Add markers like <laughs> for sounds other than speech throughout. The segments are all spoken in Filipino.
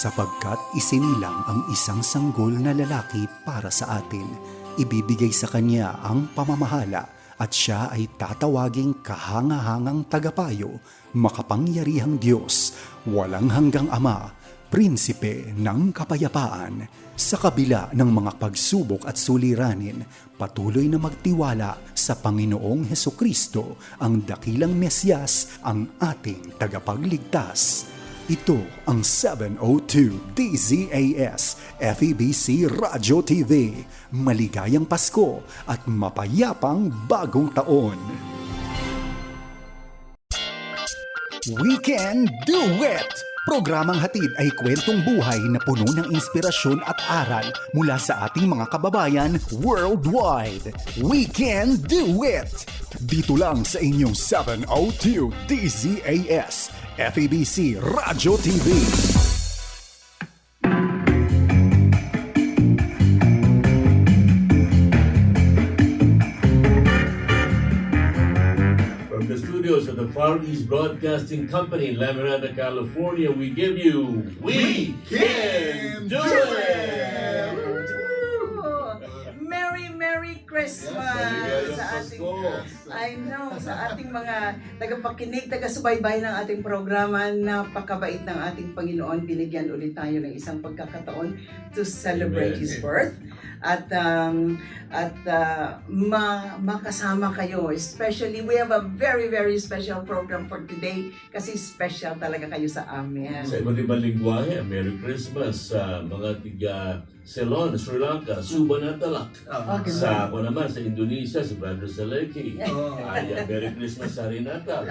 sapagkat isinilang ang isang sanggol na lalaki para sa atin. Ibibigay sa kanya ang pamamahala at siya ay tatawaging kahangahangang tagapayo, makapangyarihang Diyos, walang hanggang Ama, prinsipe ng kapayapaan. Sa kabila ng mga pagsubok at suliranin, patuloy na magtiwala sa Panginoong Heso Kristo, ang dakilang Mesyas, ang ating tagapagligtas. Ito ang 702 DZAS FEBC Radio TV. Maligayang Pasko at mapayapang bagong taon. We can do it! Programang hatid ay kwentong buhay na puno ng inspirasyon at aral mula sa ating mga kababayan worldwide. We can do it! Dito lang sa inyong 702 DZAS FEBC Radio TV. From the studios of the Far East Broadcasting Company in La Miranda, California, we give you We Can Do It! Merry Christmas sa ating. I know sa ating mga tagapakinig, taga-subaybay ng ating programa, napakabait ng ating Panginoon. Binigyan ulit tayo ng isang pagkakataon to celebrate. His birth at um, at uh, ma makasama kayo. Especially, we have a very very special program for today kasi special talaga kayo sa amin. Sa iba't ibang lingwahe, Merry Christmas sa mga tiga Ceylon, Sri Lanka, Suba Natalak. Okay. Sa ako naman, sa Indonesia, si Brother Saleki. Oh. Ay, uh, Merry Christmas sa Rinata.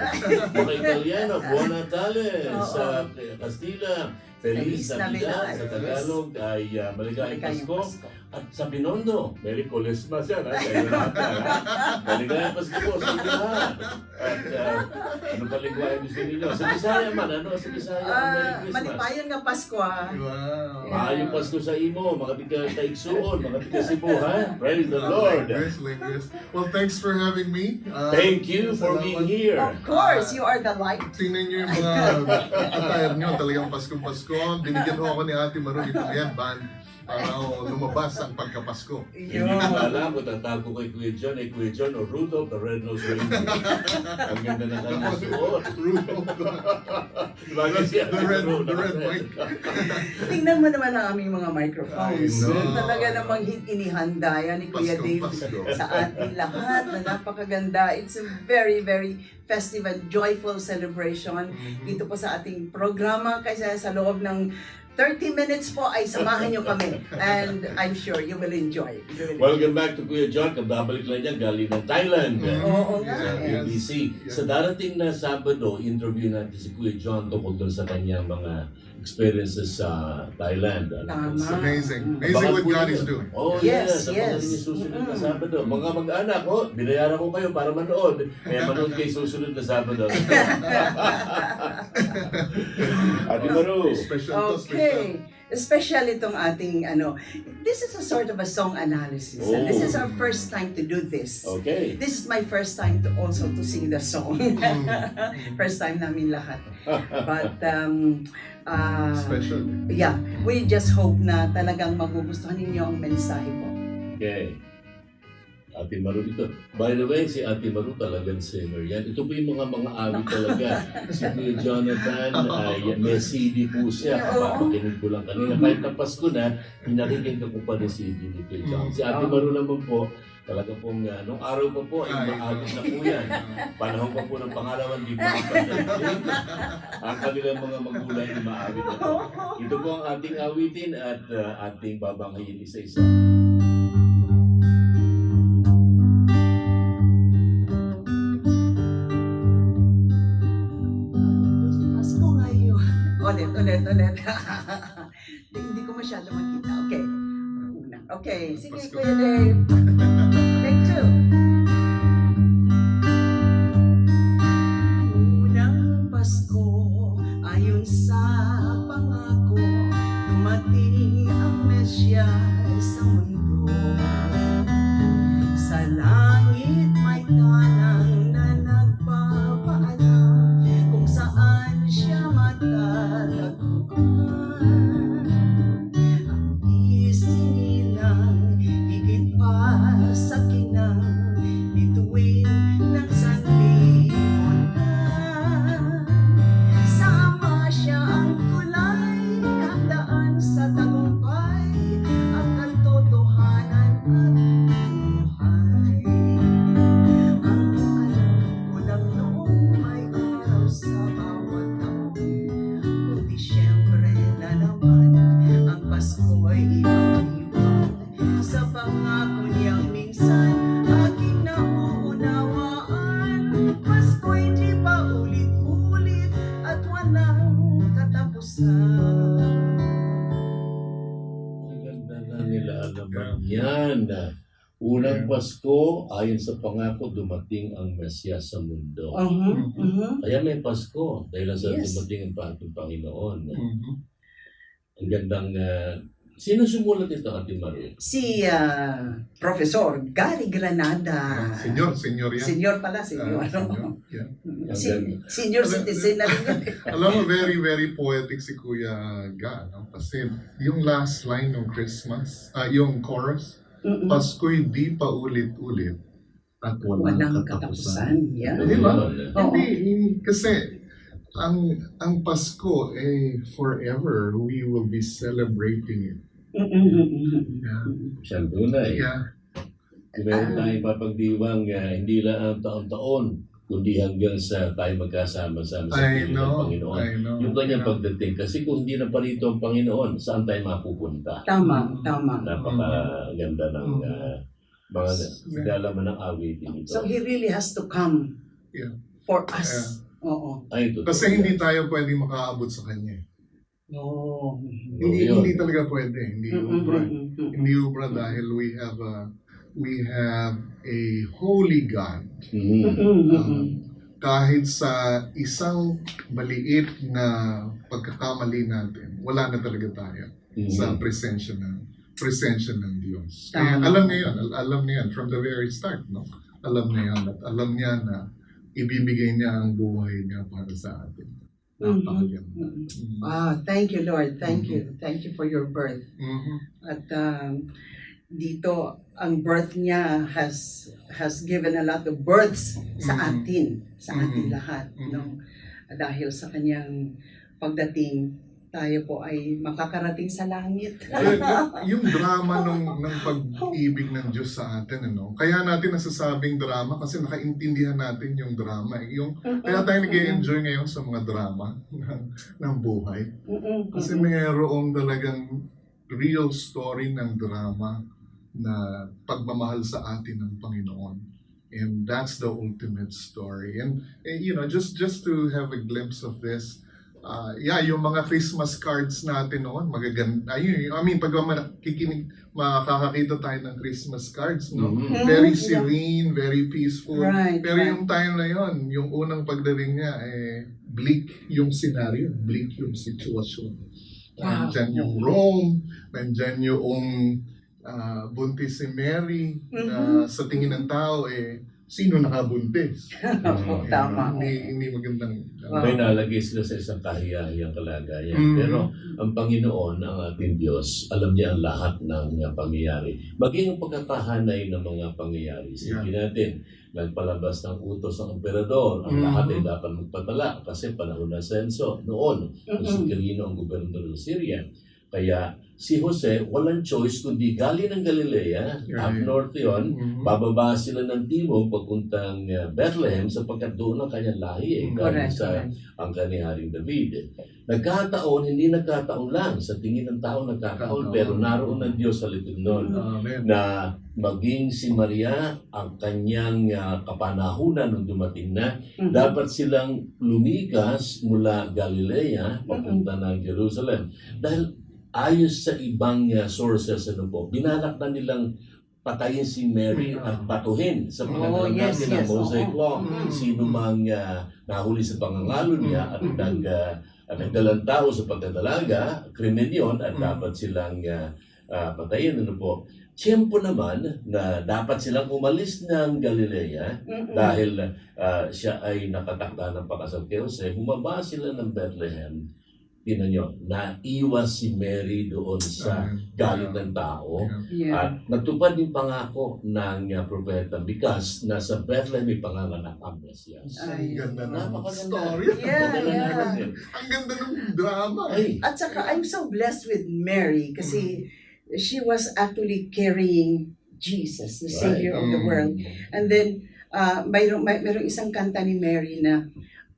Mga Italiano, Buon Natale. <laughs> Oo. Sa Castilla, Feliz Feliz Navidad. Navidad. Sa Tagalog ay uh, Maligayang Pasko. Pasko. At sa Binondo, Merry Christmas yan. Ha? Sa Rinata. ha? Maligayang Pasko po sa inyo lahat. At uh, ano pa lingwahe gusto ninyo? Sa Bisaya man, ano? Sa Bisaya, Merry Christmas. malipayon nga Pasko ah. Wow. Maayong Pasko sa imo, mga tiga Taigsuon, mga tiga Cebu, ha? Praise the Lord. Well, thanks for having me. Uh, Thank you for being here. Of course, you are the light. Tingnan niyo yung mga attire niyo, talagang Paskong-Pasko. Binigyan ho ako ni Ate Maru itong yan, band, para <laughs> lumabas ang pagkapasko. Hindi ko alam kung tatago kay Kuya John, ay Kuya John o Rudolph the Red-Nosed Reindeer. <laughs> Ang ganda na kanyang suot. Rudolph, Bagay siya. the red, the red mic. <laughs> Tingnan mo naman ang aming mga microphones. Talaga namang inihanda yan ni Kuya Pasko, Dave Pasko. sa ating lahat na napakaganda. It's a very, very festive and joyful celebration Mm-hmm. dito po sa ating programa. Kaya sa loob ng 30 minutes po ay samahan nyo kami. And I'm sure you will enjoy. You will enjoy. Welcome back to Kuya John. Kababalik lang niya galing ng Thailand. Oo nga. Yeah, eh. yeah. ABC. Sa darating na Sabado, interview natin si Kuya John tungkol dun sa kanyang mga experiences sa Thailand. Ano, Tama. It's amazing. Amazing Abangan what God is doing. Oh, Yes, yes. Abangan yes. ninyo susunod na Mm. Sabado. Mga mag-anak, oh, binayaran ko kayo para manood. Kaya manood kayo susunod na Sabado. <laughs> <laughs> Ate Maru. Special to, special. Okay. Special itong ating ano. This is a sort of a song analysis. And this is our first time to do this. Okay. This is my first time to also to sing the song. <laughs> first time namin lahat. But <laughs> um uh, Special. yeah, we just hope na talagang magugustuhan ninyo ang mensahe ko. Okay. Ate Maru dito. By the way, si Ate Maru talagang singer yan. Ito po yung mga mga awit talaga. <laughs> Si Kuya Jonathan, ay may CD po siya. Oo. Papakinig ko lang kanina. Kahit na Pasko na, pinakikita ko pa ng CD ni Kuya John. Si Ate. Maru naman po, talaga pong, uh, nung araw pa po, ay maawit na po yan. <laughs> Panahon pa po ng pangalaman, di pandemic. Ang kanilang mga magulang ay maawit na po. Ito po ang ating awitin at uh, ating babanghayin isa-isa. Ulit, ulit, <laughs> ulit. Hindi, ko masyado makita. Okay. Okay. Sige. Kuya Dave. <laughs> Take two. Ayon sa pangako, dumating ang Mesiyas sa mundo. Mhm, mhm. Kaya may Pasko, dahil sa Yes. dumating ang ating Panginoon. Mhm. Ang gandang... ah, sino sumulat ito, Ate Marie? Si ah, Professor Gary Granada. Senyor, senyor yan. Senior pala, senior. Ah, senyor, yeah. Si- senior citizen na rin yun. <laughs> Alam mo, very, very poetic si Kuya Ga, no? Kasi yung last line ng Christmas, ah yung chorus, Mm-mm. Pasko'y di pa ulit-ulit walang, Walang katapusan. katapusan. Yeah. Di ba? Oo. Hindi, kasi ang ang Pasko, eh, forever, we will be celebrating it. Mm-mm-mm-mm. Yeah. Siyang tunay. Yeah. Kung meron tayong papagdiwang, ah, hindi lang ang taon-taon, kundi hanggang sa tayo magkasama-sama sa I ng Panginoon. I know. Yung kanyang Yeah. pagdating. Kasi kung hindi na parito ang Panginoon, saan tayo mapupunta? Tama, tama. Napakaganda ng Mhm. Mga nagalaman ng awitin ito. So he really has to come Yeah. for us. Oo. Ay, totoo Kasi hindi tayo pwedeng makaabot sa Kanya. Oo. Hindi, yun. hindi talaga pwede. Hindi ubra. Hindi ubra dahil we have a we have a holy God. Mhm. Mm-mm-mm-mm. Kahit sa isang maliit na pagkakamali natin, wala na talaga tayo sa presensya ng presensya ng Diyos. Kaya Tama. alam niya yun, al- alam niya yan from the very start, no? Alam niya yan at alam niya na ibibigay niya ang buhay niya para sa atin. Napakaganda. Mm-mm. Mhm. Ah, thank you Lord. Thank you. Thank you for your birth. Mhm. At um, dito ang birth niya has has given a lot of births sa Mhm. atin, sa ating Mhm. lahat, Mhm. no? Dahil sa kanyang pagdating, tayo po ay makakarating sa langit. <laughs> Yung drama ng ng pag-ibig ng Diyos sa atin ano? Kaya natin nasasabing drama kasi nakaintindihan natin yung drama eh. yung kaya tayo nag-enjoy ngayon sa mga drama ng, ng buhay. Kasi mayroong talagang real story ng drama na pagmamahal sa atin ng Panginoon. And that's the ultimate story. And eh, you know just just to have a glimpse of this Ah, yeah, yung mga Christmas cards natin noon, magaganda. Ayun, I mean, pag makikinig, makakakita tayo ng Christmas cards, no? Mhm. Very Mhm, yeah. serene, very peaceful. Right, Pero right. yung time na yon, yung unang pagdating niya, eh, bleak yung scenario, bleak yung sitwasyon. Wow. Nandyan yung Rome, nandyan yung ah, buntis si Mary, na sa tingin ng tao, eh, sino nakabuntis? <laughs> Oo, tama. Hindi, hindi magandang... May nalagay sila sa isang kahiyahiyang kalagayan. Mhm. Pero ang Panginoon, ang ating Diyos, alam niya ang lahat ng uh, pangyayari. Maging ang pagkakahanay ng mga pangyayari. Sige natin, nagpalabas ng utos ng emperador. Ang Mhm. lahat ay dapat magpatala kasi panahon ng senso. Noon, kung si. Quirino ang gobernador ng Syria. Kaya si Jose, walang choice kundi galing ng Galilea, Right. north yun, Mhm. bababa sila ng timog papuntang uh, Bethlehem sapagkat doon ang kanyang lahi eh, galing sa ang kaniharing David. Nagkataon, hindi nagkataon lang. Sa tingin ng tao nagkataon, Nagkataon. pero naroon ng Diyos sa likod nun Amen. na maging si Maria ang kanyang uh, kapanahunan nung dumating na, Mhm. dapat silang lumikas mula Galilea papunta ng Jerusalem. Dahil ayos sa ibang uh, sources, ano po, binalak na nilang patayin si Mary at batuhin sa Oh, pangalan yes, ng yes, Mosaic. Law. Mhm. Sino mang uh, nahuli sa pangangalo niya at Mhm. nag uh, at nagdalang tao sa pagdadalaga, krimen yun at Mhm. dapat silang uh, uh, patayin. Ano po? Tiyempo naman na dapat silang umalis ng Galilea Mm-mm. dahil uh, siya ay nakatakda ng pakasal kay Jose, bumaba sila ng Bethlehem. Tingnan nyo, naiwas si Mary doon sa Amen. galit ng tao. Yeah. At natupad yung pangako ng uh, propeta Bikas na sa Bethlehem may panganganak ang Mesias. Ang Ay. ganda ng Napakaganda. story. Yeah, yeah. Ang ganda ng drama. Ay, At saka, I'm so blessed with Mary kasi she was actually carrying Jesus, the Savior of the Mm. world. And then, uh, mayroong, may, mayroong isang kanta ni Mary na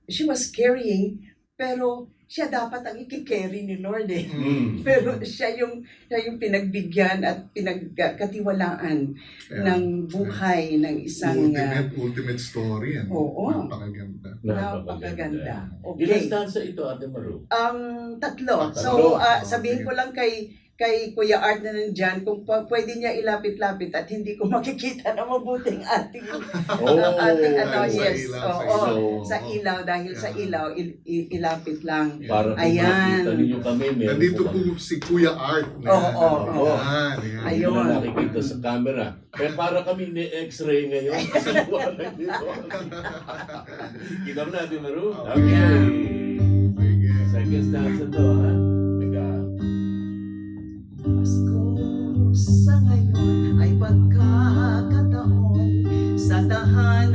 she was carrying, pero siya dapat ang ikikerry ni Lord eh. Mm. <laughs> Pero siya yung, siya yung pinagbigyan at pinagkatiwalaan Yeah. ng buhay ng isang uh, ultimate, ultimate story. Ano? Oo. Napakaganda. napakaganda. Ilang Okay. stanza ito, Ate Maru? Um, tatlo. Ah, So, tatlo. ah, Oh, sabihin ko lang kay kay Kuya Art na nandyan, kung pa, pwede niya ilapit-lapit at hindi ko <laughs> makikita na mabuting ating <laughs> Oh, ating ano, sa yes. ilaw, oo, sa ilaw. sa ilaw. Dahil sa Yeah. ilaw, il- i- ilapit lang. Para kung Ayan. ninyo kami, meron Nandito po po si Kuya Art. Na, Oo, oo, oo. Yan, yan. Ayun. Ayun. na nakikita sa camera. Kaya para kami ni X-ray ngayon. <laughs> Sa liwanag dito. Kita mo natin, Maru? Oh, Okay. Sige. Second stanza to, ha? Pagkakataon. Sa tahanan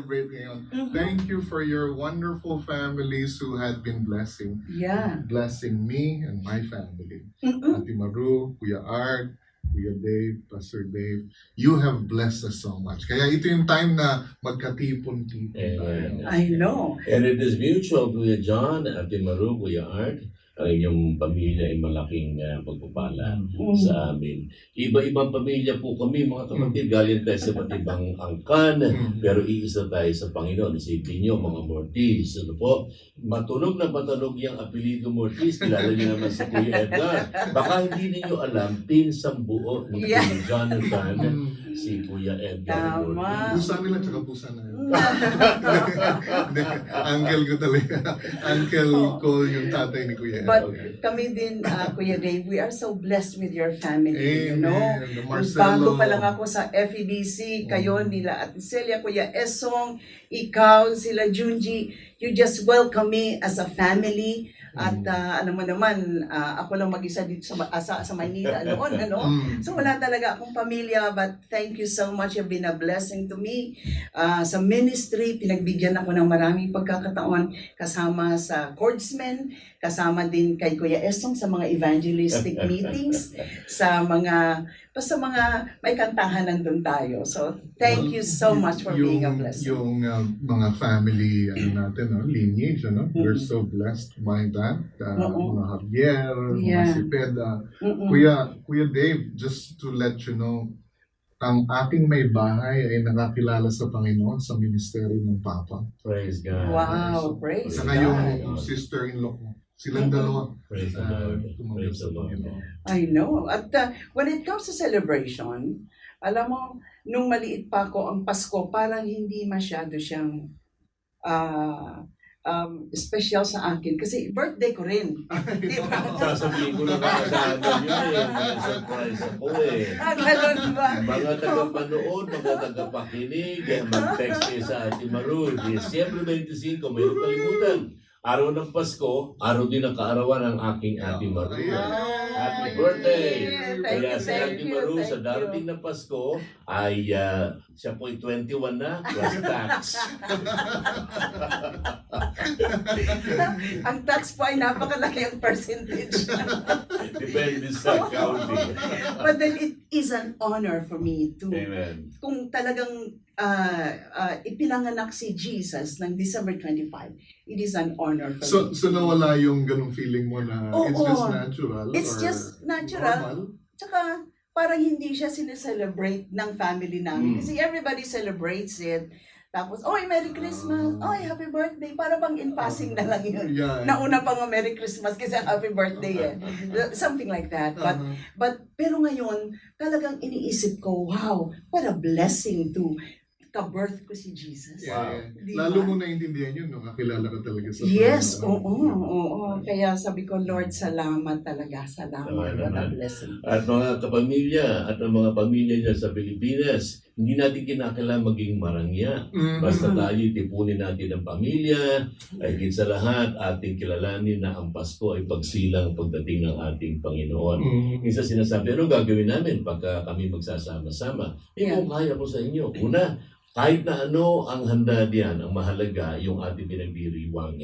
nagsa-celebrate ngayon. Mhm. Thank you for your wonderful families who had been blessing Yeah. blessing me and my family. Mm-mm. Ate Maru, Kuya Art, Kuya Dave, Pastor Dave, you have blessed us so much. Kaya ito yung time na magkatipon-tipon tayo. I know. And it is mutual, Kuya John, Ate Maru, Kuya Art. Ang inyong pamilya ay malaking uh, pagpapala Mm. sa amin. Iba-ibang pamilya po kami, mga kapatid. Galing tayo sa iba't ibang angkan. Mm. Pero iisa tayo sa Panginoon. Isipin niyo, mga Mortis. Ano po? Matunog na matunog yung apelido Mortis. Kilala niyo naman si Kuya Edgar. Baka hindi niyo alam, pinsang buo ni Yeah. Jonathan. Si Kuya Edgar Tama. Mortis. Pusa nila tsaka pusa na yun. <laughs> Hindi, Uncle ko talaga. Uncle Cole yung tatay ni Kuya. But Okay. kami din, uh, Kuya Dave, we are so blessed with your family, you Amen. know. The Bago Marcelo. pa lang ako sa FEBC, kayo nila at Celia, Kuya Esong, ikaw, sila Junji, you just welcome me as a family. At uh, alam mo naman, uh, ako lang mag-isa dito sa, uh, sa, sa Manila <laughs> noon, ano? Mm. So wala talaga akong pamilya but thank you so much. You've been a blessing to me. Ah, sa ministry, pinagbigyan ako ng maraming pagkakataon kasama sa chordsmen, kasama din kay Kuya Esong sa mga evangelistic <laughs> meetings, sa mga, basta mga may kantahan nandun tayo. So thank you so much for being a blessing. Yung uh, mga family ano natin, no? lineage, ano? we're Mhm. so blessed by that. Uh, Oo. mga Javier, mga Yeah. Cepeda. Mm-mm. Kuya, Kuya Dave, just to let you know, ang aking may bahay ay nakakilala sa Panginoon sa ministeryo ng Papa. Praise God. Wow, praise Saka God. yung sister-in-law ko. Silang Mhm. dalawa. Praise the uh, Lord. Praise the Lord. I know. At uh, when it comes to celebration, alam mo, nung maliit pa ako, ang Pasko parang hindi masyado siyang ah, um, special sa akin. Kasi birthday ko rin. <laughs> Di ba? Sasabihin ko na ba sa amin yun eh. Surprise ako eh. Ah, ganun ba? Mga tagapanood, mga tagapakinig, eh, mag-text kayo sa Ate Maru. Disyembre 25, mayroon kalimutan. Araw ng Pasko, araw din ang kaarawan ng aking Ate Maru. Happy birthday! Thank Kaya you, si Ate Maru sa darating na Pasko ay ah, siya po'y 21 na plus tax. <laughs> Ang tax po ay napakalaki ang percentage. Depende sa county. <laughs> But then it is an honor for me to, Amen. kung talagang ah, ah, ipinanganak si Jesus ng December 25, it is an honor for So, me. so nawala yung ganong feeling mo na Oo. it's just natural? It's just natural. Normal? Tsaka, parang hindi siya sineselebrate ng family namin. Mm. Kasi everybody celebrates it. Tapos, oy, Merry Christmas! Oy, Happy Birthday! Para bang in passing na lang yun. Yeah. Nauna pa nga Merry Christmas kasi Happy Birthday eh. <laughs> Something like that. But Uh-huh. But pero ngayon, talagang iniisip ko, wow, what a blessing to ka-birth ko si Jesus. Yeah, yeah. Di Lalo mo naintindihan yun nung nakilala ka talaga sa Yes, Panginoon. oo, oo. Kaya sabi ko, Lord, salamat talaga. Salamat. What a blessing. At mga kapamilya at ang mga pamilya dyan sa Pilipinas, hindi natin kinakailangan maging marangya. Mhm. Basta tayo tipunin natin ang pamilya, ay higit sa lahat, ating kilalanin na ang Pasko ay pagsilang pagdating ng ating Panginoon. Mhm. Minsan sinasabi, ano gagawin namin pagka kami magsasama-sama? Eh, Yeah. kung kaya ko sa inyo. Una, kahit na ano ang handa diyan, ang mahalaga, yung ating pinagdiriwang.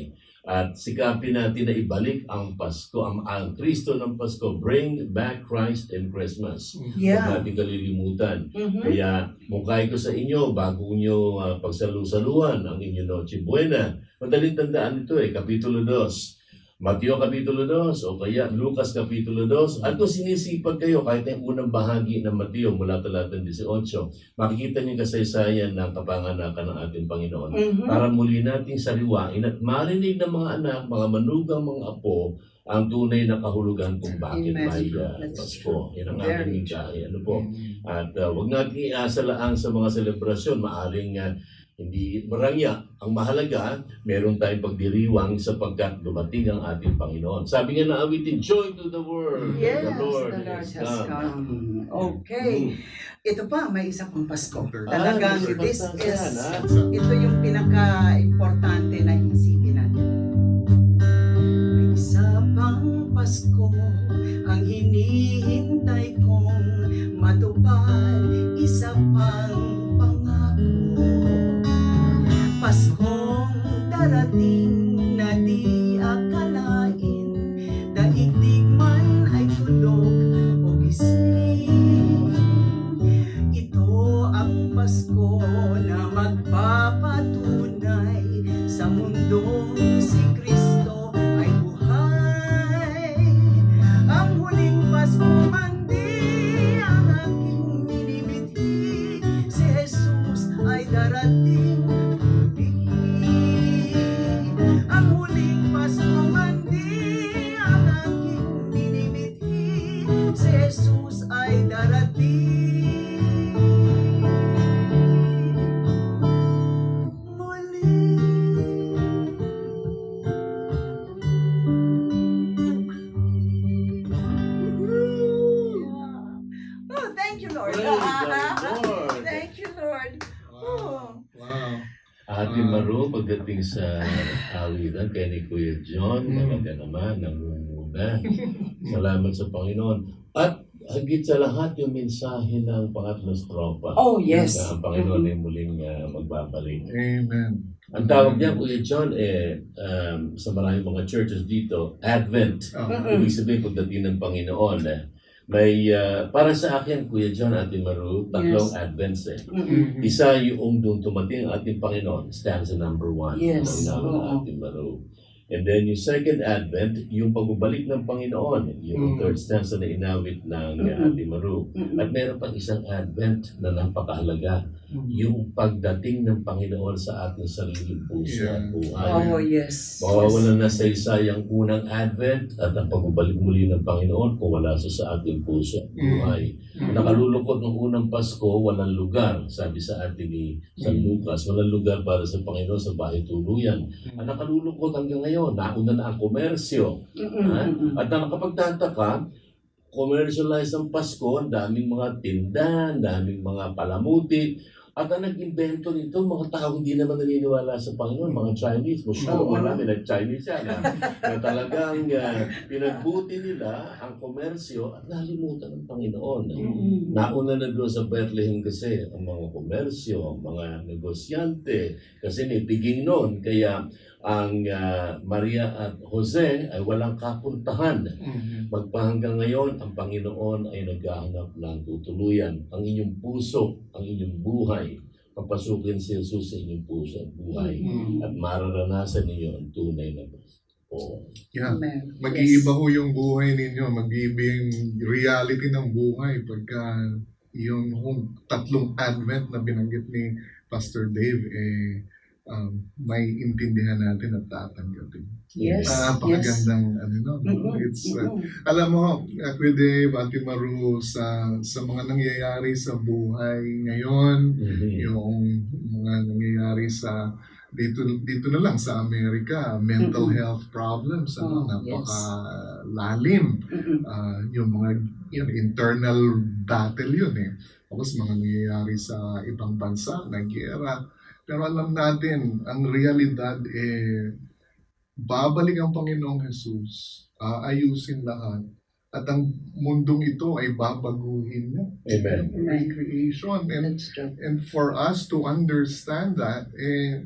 At sikapin natin na ibalik ang Pasko, ang, ang Kristo ng Pasko. Bring back Christ and Christmas. Huwag Yeah. natin kalilimutan. Mhm. Kaya mukhay ko sa inyo, bago nyo uh, pagsalusaluan ang inyong Noche Buena. Madaling tandaan ito eh, Kapitulo 2. Mateo Kapitulo 2 o kaya Lucas Kapitulo 2. At kung sinisipag kayo, kahit na yung unang bahagi ng Mateo mula talata 18, makikita niyo kasaysayan ng kapanganakan ng ating Panginoon. Mhm. Para muli nating sariwain at marinig ng mga anak, mga manugang, mga apo, ang tunay na kahulugan kung bakit may uh, That's Pasko. Yan ang aming mensahe. Ano po? At uh, huwag natin iasa lang sa mga selebrasyon. Maaring uh, hindi marangya. Ang mahalaga, meron tayong pagdiriwang sapagkat dumating ang ating Panginoon. Sabi nga na awitin, Joy to the world! Yes, the Lord, the Lord has come. come. Okay. Mm. Ito pa, may isa pang Pasko. Ah, Talagang may this is, yan, ah. ito yung pinaka-importante na isipin natin. May isa pang Pasko ang hinihintay kong matupad, isa pang darating sa awitan kay ni Kuya John, Mm. talaga naman, nangunguna. Salamat sa Panginoon. At higit sa lahat, yung mensahe ng pangatlong tropa. Oh, yes. Na ang Panginoon ay muling uh, magbabalik. Amen. Ang tawag niya, Kuya John, eh, um, sa maraming mga churches dito, Advent. Mm-mm. Ibig sabihin, pagdating ng Panginoon. Eh. May, uh, para sa akin, Kuya John, Ate Maru, tatlong Yes. Advents eh. Mm-mm. mhm. Isa yung doon tumating ang ating Panginoon, stanza number one. Yes, Ang oo. ating Maru. And then yung second advent, yung pagbabalik ng Panginoon, yung Mm. third stanza na inawit ng Mm-mm. ating Maru. Mm-mm. At meron pang isang advent na napakahalaga. Yung pagdating ng Panginoon sa ating sariling puso Yeah. at buhay. Oh, yes. Mawawalan na sa isa yung unang advent at ang pagbabalik muli ng Panginoon kung wala siya sa ating puso at buhay. Mhm. Nakalulungkot ng unang Pasko, walang lugar, sabi sa atin ni San Mm. Lucas, walang lugar para sa Panginoon sa bahay tuluyan. Ang nakalulungkot hanggang ngayon, nauna na ang komersyo. Ha? Mm-mm. At ang nakapagtataka, commercialize ang Pasko, ang daming mga tinda, ang daming mga palamuti, at ang nag-invento nito, mga tao hindi naman naniniwala sa Panginoon, mga Chinese. Masyado Oo. marami na Chinese yan. Ha? na talagang uh, pinagbuti nila ang komersyo at nalimutan ng Panginoon. Mm-mm. Nauna na doon sa Bethlehem kasi ang mga komersyo, ang mga negosyante, kasi may piging noon. Kaya ang ah, Maria at Jose ay walang kapuntahan. Mhm. Magpahanggang ngayon, ang Panginoon ay naghahanap ng tutuluyan. Ang inyong puso, ang inyong buhay, papasukin si Jesus sa inyong puso at buhay. Mm. At mararanasan ninyo ang tunay na Oo. Yeah. Amen. Mag-iiba ho yung buhay ninyo, mag-iiba yung reality ng buhay pagka yung hong tatlong advent na binanggit ni Pastor Dave, eh, um, may intindihan natin at tatanggapin. Yes. yes. Napakagandang ano no? Mm-mm, It's, uh, mm-mm. alam mo, Kuya Dave, Ate Maru, sa, sa mga nangyayari sa buhay ngayon, Mhm. yung mga nangyayari sa dito dito na lang sa Amerika, mental Mm-mm. health problems, ano, Oh, napaka lalim. Mm-mm. Ah, yung mga yun, internal battle yun eh. Tapos mga nangyayari sa ibang bansa, na gera. Pero alam natin, ang realidad eh, babalik ang Panginoong Jesus, aayusin lahat, at ang mundong ito ay babaguhin niya. Amen. Amen. Recreation. And. And for us to understand that eh,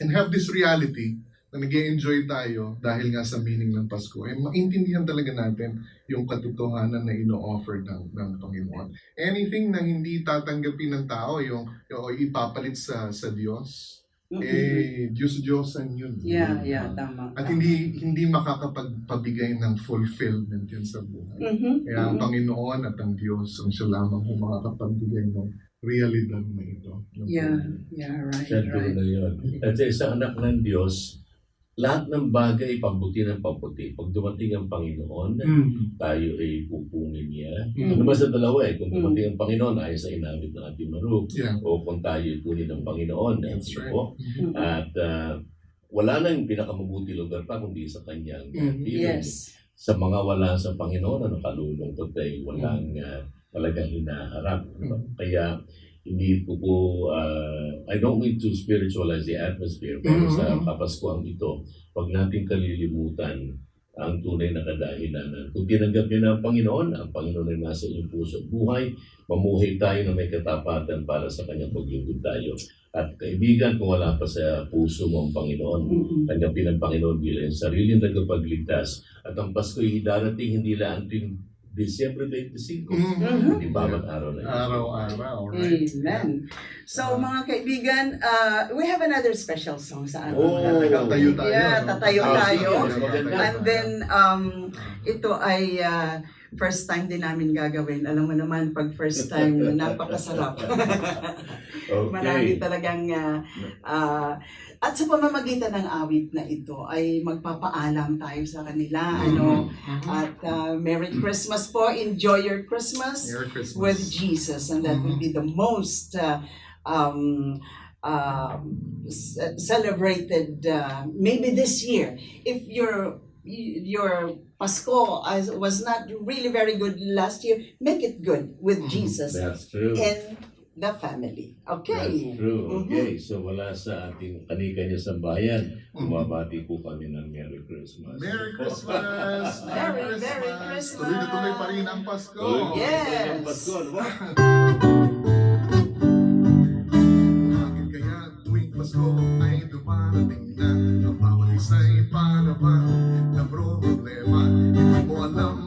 and have this reality na nag enjoy tayo dahil nga sa meaning ng Pasko, eh, maintindihan talaga natin yung katotohanan na ino-offer ng, ng Panginoon. Anything na hindi tatanggapin ng tao, yung, yung ipapalit sa, sa Diyos, Mm-mm. eh, Diyos-Diyosan yun. Yeah, yeah, tama. At tama. hindi hindi makakapagpabigay ng fulfillment yan sa buhay. Mhm, Kaya ang mhm. Panginoon at ang Diyos ang siya lamang kung makakapagbigay ng realidad na ito. Yeah, yeah, right, Siya right. na yun. At sa isang anak ng Diyos, lahat ng bagay pambuti ng pambuti. Pag dumating ang Panginoon, Mm. tayo ay pupunin niya. Mm. Ano ba sa dalawa eh? Kung Mm. dumating ang Panginoon, ayos sa inamit ng ating Maru. Yeah, O kung tayo ay punin ng Panginoon. that's right. po? Mhm. At ah, wala nang pinakamabuti lugar pa kundi sa kanyang Mm. piling. Yes. Sa mga wala sa Panginoon, ano kalulungkot ay walang ah, talagang hinaharap. Mm. Kaya hindi ko po, ah, I don't need to spiritualize the atmosphere, pero Mm. sa Kapaskuhan ito, wag nating kalilimutan ang tunay na kadahilanan. Kung tinanggap niyo na ang Panginoon, ang Panginoon ay nasa inyong puso at buhay, mamuhay tayo na may katapatan para sa kanyang paglingkod tayo. At kaibigan, kung wala pa sa puso mo ang Panginoon, Mhm. tanggapin ang Panginoon bilang sariling tagapagligtas. At ang Pasko ay darating hindi lang Disyembre 25, Mm. Mhm. hindi bawat araw na yun. Araw-araw, right? Amen. So mga kaibigan, uh, we have another special song sa ating Oh. Tatayo tayo. Yeah, tatayo Ah, tayo. sige. And then, um, ito ay uh, first time din namin gagawin. Alam mo naman, pag first time, napakasarap. <laughs> Marami Okay. talagang, uh, uh, at sa pamamagitan ng awit na ito, ay magpapaalam tayo sa kanila. Ano? Mhm. At uh, Merry Christmas po. Enjoy your Christmas Merry Christmas. with Jesus. And that will be the most uh, um, uh, celebrated uh, maybe this year. If your your Pasko as- was not really very good last year, make it good with Mhm. Jesus That's true. and the family. Okay. That's true. Mhm. Okay. So wala sa ating kanika-niya sa bayan, Mhm. bumabati po kami ng Merry Christmas. Merry Christmas! <laughs> Merry, Merry Christmas! Tuloy na tuloy pa rin ang Pasko! Tuloy po Yes. tayo ng Pasko, ano ba? Bakit kaya tuwing Pasko ay dumarating na Ang bawat isa'y panaban ng problema Hindi mo alam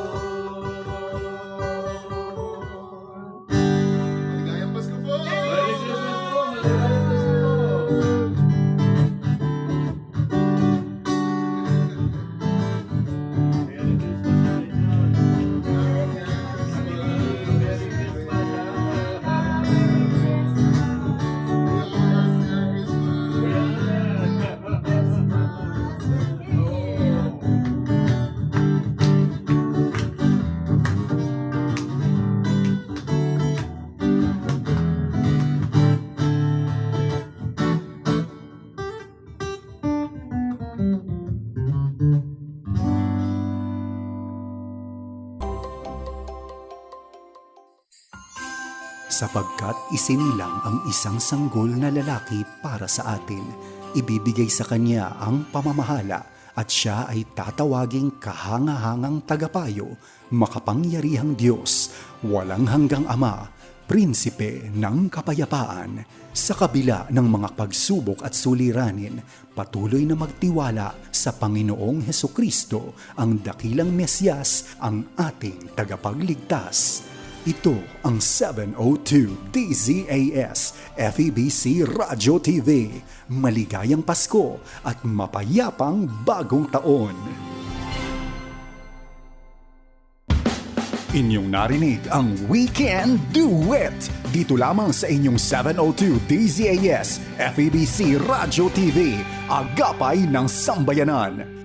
Pasko. Isinilang ang isang sanggol na lalaki para sa atin, ibibigay sa kanya ang pamamahala at siya ay tatawaging kahangahangang tagapayo, makapangyarihang Diyos, walang hanggang Ama, Prinsipe ng Kapayapaan. Sa kabila ng mga pagsubok at suliranin, patuloy na magtiwala sa Panginoong Heso Kristo, ang dakilang Mesyas, ang ating tagapagligtas. Ito ang 702 DZAS FEBC Radio TV. Maligayang Pasko at mapayapang bagong taon. Inyong narinig ang Weekend Duet dito lamang sa inyong 702 DZAS FEBC Radio TV, agapay ng sambayanan.